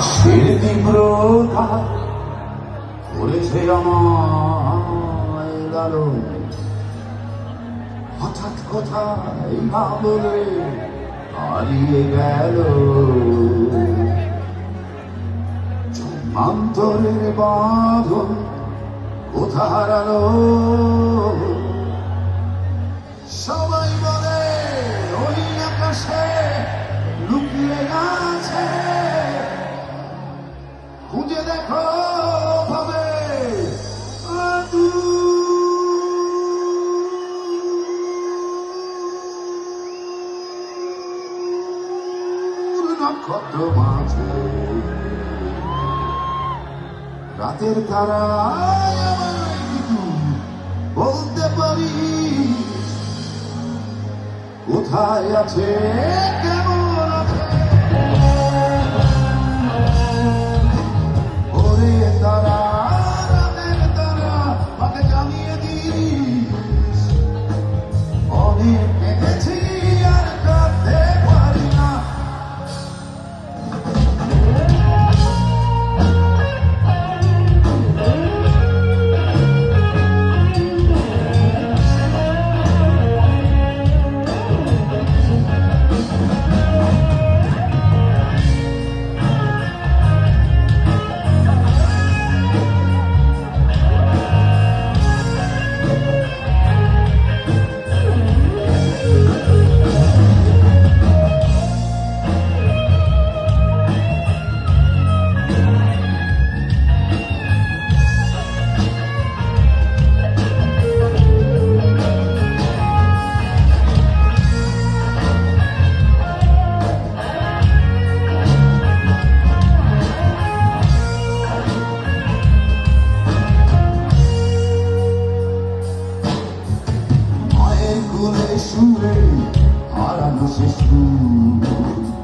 বাসের তীব্রতা করেছে আমায় হঠাৎ কোথায় না বলে হারিয়ে গেল। জন্মান্তরের বাঁধন কোথা হারালো? নক্ষত্র মাঝে রাতের তারা বলতে পারি কোথায় আছে কেমন de su ley a la luz.